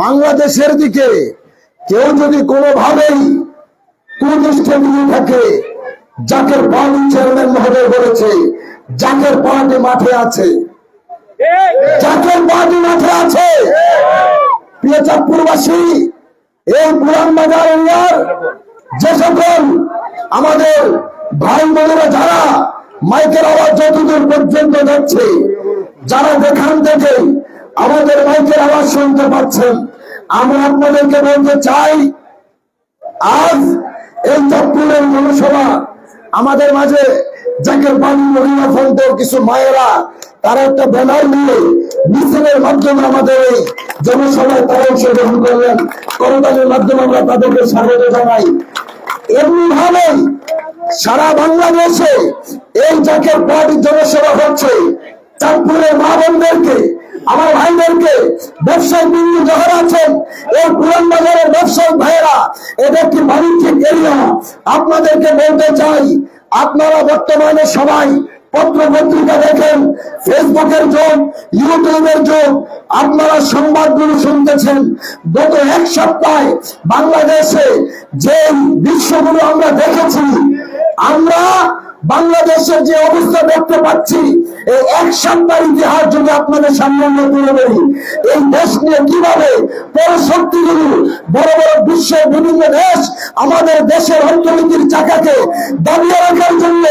বাংলাদেশের দিকে কেউ যদি কোনোভাবেই কুদৃষ্টি দিয়ে থাকে, জাকের পার্টি চেয়ারম্যান মহোদয় বলেছে, জাকের পার্টি মাঠে আছে। জাকের পার্টি মাঠে আছে। এই পুরান বাজার এরিয়ার যে সকল আমাদের ভাই বোনেরা, যারা মাইকের আওয়াজ যতদূর পর্যন্ত যাচ্ছে, যারা যেখান থেকে আমাদের মাইকের আওয়াজ শুনতে পাচ্ছেন। আমি আপনাদেরকে বলতে চাই, আজ এই চাঁদপুরের জনসভা আমাদের মাঝে জাকের বাড়ি মহিলা ফোনদের কিছু মায়েরা, তারা একটা ব্যানার নিয়ে মিছিলের মাধ্যমে আমাদের এই জনসভায় তারা অংশগ্রহণ করলেন। করতালির মাধ্যমে আমরা তাদেরকে স্বাগত জানাই। এমনি ভাবে সারা বাংলাদেশে এই জাকের পার্টির জনসভা হচ্ছে। চাঁদপুরের মা বোনদেরকে, আমার ভাইদেরকে ব্যবসায়ী বিন্দু যারা আছেন, এই পুরান বাজারের ব্যবসায়িক ভাইয়েরা, এটা একটি বাণিজ্যিক এরিয়া? আপনাদেরকে বলতে চাই, আপনারা বর্তমানে সবাই পত্র পত্রিকা দেখেন, ফেসবুকের যুগ ইউটিউবের যুগ আপনারা সংবাদগুলো শুনতেছেন। গত এক সপ্তাহে বাংলাদেশে যে দৃশ্যগুলো আমরা দেখেছি আমরা বাংলাদেশের যে অবস্থা দেখতে পাচ্ছি, এই এক সপ্তাহ ইতিহাস যদি আপনাদের সামনে তুলে ধরি, এই দেশ নিয়ে কীভাবে পরশক্তিগুলো বড় বড় বিশ্বের বিভিন্ন দেশ আমাদের দেশের অর্থনীতির চাকাকে দাবিয়ে রাখার জন্য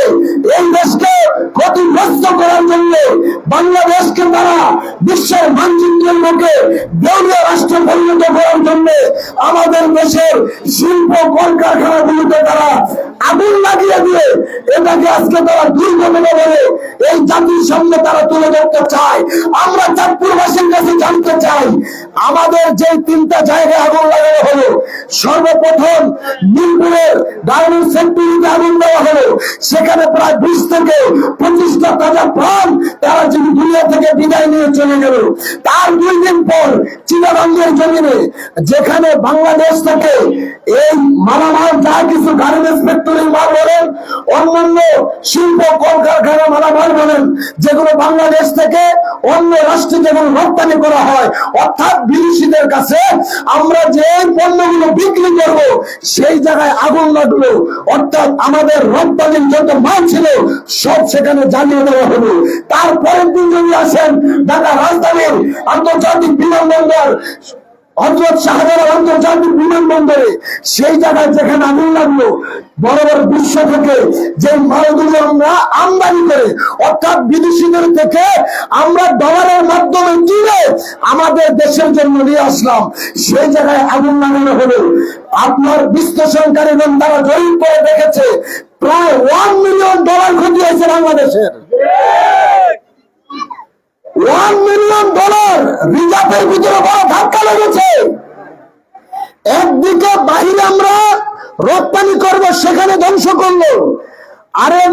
এই দেশকে ক্ষতিগ্রস্ত করার জন্য বাংলাদেশকে তারা বিশ্বের মানচিত্রের মুখে দেউলিয়া রাষ্ট্র পরিণত করার জন্য আমাদের দেশের শিল্প কলকারখানাগুলোতে তারা আগুন লাগিয়ে দিয়ে এটাকে আজকে তারা দুর্ঘটনা বলে এই জাতির সামনে তারা তুলে ধরতে চায়। আমরা চাঁদপুরবাসীর কাছে জানতে চাই, আমাদের যে তিনটা জায়গায় আগুন লাগানো হলো, সর্বপ্রথম মিরপুরের গার্মেন্টস ফ্যাক্টরিতে আগুন দেওয়া হলো। সেখানে প্রায় বিশ থেকে পঁচিশটা তাজা প্রাণ তারা যদি দুনিয়া থেকে বিদায় নিয়ে চলে গেল। তার দুই দিন পর চিনারঙ্গের জমিনে যেখানে বাংলাদেশ থেকে এই মালামাল যা কিছু গার্মেন্টস ফ্যাক্টরির মাল বলেন, অন্যান্য শিল্প কলকারখানা মালামাল বলেন, যেগুলো বাংলাদেশ থেকে অন্য রাষ্ট্রে যেগুলো রপ্তানি করা হয়, অর্থাৎ বিদেশিদের কাছে আমরা যে পণ্যগুলো বিক্রি করব, সেই জায়গায় আগুন লাগল। অর্থাৎ আমাদের রপ্তানির যত মাল ছিল, সব সেখানে জ্বালিয়ে দেওয়া হলো। তারপরের দিন যদি আসেন ঢাকা রাজধানীর আন্তর্জাতিক বিমানবন্দর বিমানবন্দরে, সেই জায়গায় যেখানে আগুন লাগল, বড় বড় যে আমরা আমদানি করে, অর্থাৎ বিদেশিদের আমরা ডলারের মাধ্যমে কিনে আমাদের দেশের জন্য নিয়ে আসলাম, সেই জায়গায় আগুন লাগানো হলো। আপনার বিশ্লেষণকারীগণ তারা জরিপ করে দেখেছে, প্রায় ওয়ান মিলিয়ন ডলার ক্ষতি হয়েছে বাংলাদেশের। মিলিয়ন ডলার রিজার্ভের ভিতরে বড় ধাক্কা লেগেছে। একদিকে বাহিরে আমরা রপ্তানি করব, সেখানে ধ্বংস করল আরেক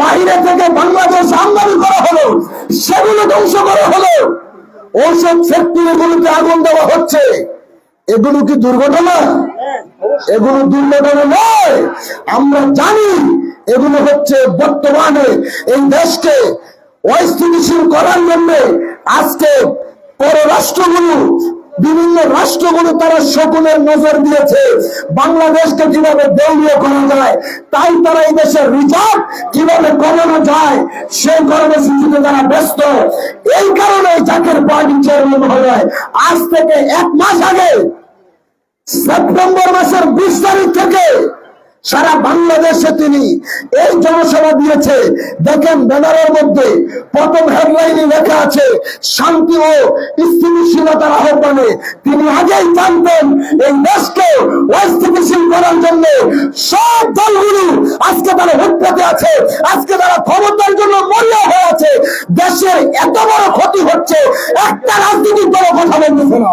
বাইরে থেকে বাংলাদেশ আমদানি করা হলো, সেগুলো ধ্বংস করা হলো। ওসব ফ্যাক্টরি গুলোতে আগুন দেওয়া হচ্ছে। এগুলো কি দুর্ঘটনা? এগুলো দুর্ঘটনা নয়। আমরা জানি এগুলো হচ্ছে বর্তমানে এই দেশকে অস্থিতিশীল করার জন্য আজকে পররাষ্ট্রগুলো বিভিন্ন রাষ্ট্রগুলো তারা সকলের নজর দিয়েছে। বাংলাদেশকে কীভাবে দেউলিয়া করা যায়, তাই তারা এই দেশের রিজার্ভ কীভাবে কমানো যায়, সেই কর্মসূচিতে তারা ব্যস্ত। এই কারণে জাকের পার্টি চেয়ারম্যান মহোদয় আজ থেকে এক মাস আগে, সেপ্টেম্বর মাসের বিশ তারিখ থেকে সারা বাংলাদেশে তিনি এই জনসভা দিয়েছে। দেখেন ব্যানারের মধ্যে প্রথম হেডলাইনে লেখা আছে, শান্তি ও স্থিতিশীলতার আহ্বানে। তিনি আগেই জানতেন এই দেশকে অস্থিতিশীল করার জন্য সব দলগুলো আজকে তারা হুটপথে আছে, আজকে তারা ক্ষমতার জন্য মরিয়া হয়ে আছে। দেশের এত বড় ক্ষতি হচ্ছে, একটা রাজনৈতিক দল কথা বলতেছে না।